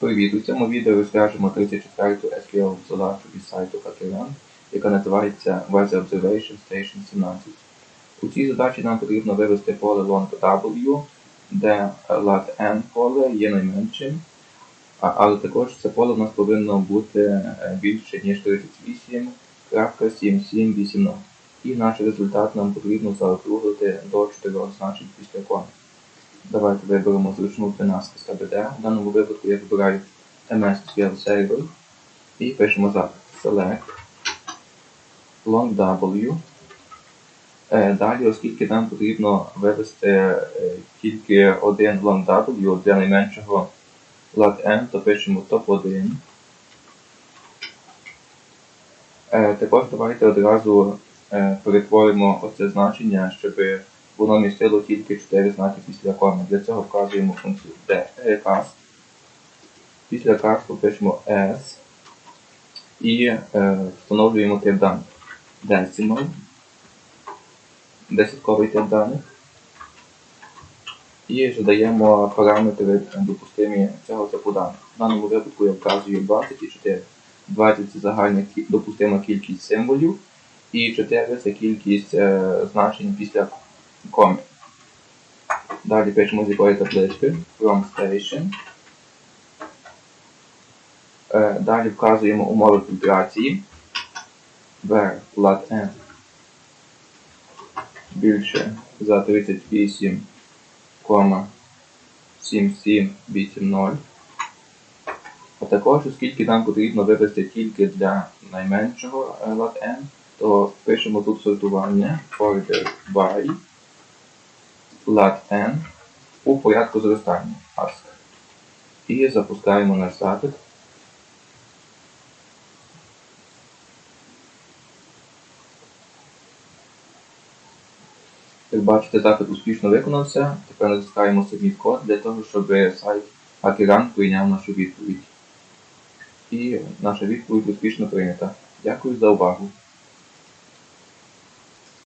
Привіт! У цьому відео розкажемо 34-ту SQL задачу із сайту HackerRank, яка називається Weather Observation Station 17. У цій задачі нам потрібно вивести поле long W, де lat n поле є найменшим, але також це поле у нас повинно бути е, більше, ніж 38.7780. І наш результат нам потрібно заокруглити до 4 значень після коми. Давайте виберемо зручну для нас СКБД. В даному випадку я вибираю MS SQL Server і пишемо запит Select long W. Е, Далі, оскільки нам потрібно вивести е, тільки один long W для найменшого lat n, то пишемо top1. Е, Також давайте одразу перетворимо оце значення, щоб воно містило тільки 4 знаки після коми. Для цього вказуємо функцію dcast. Після касту пишемо s і е, встановлюємо тип даних. Decimal, десятковий тип даних. І задаємо параметри допустимі цього типу даних. В даному випадку я вказую 24. 20 це загальна допустима кількість символів, і 4 це кількість е, значень після коми. Далі пишемо з якої таблички from station. Е, Далі вказуємо умови фільтрації. where lat n більше за 38,7780. А також, оскільки нам потрібно вивести тільки для найменшого е, lat n, то пишемо тут сортування order by lat n у порядку зростання ask. І запускаємо наш запит. Як бачите, запит успішно виконався. Тепер натискаємо Submit код для того, щоб сайт HackerRank прийняв нашу відповідь. І наша відповідь успішно прийнята. Дякую за увагу.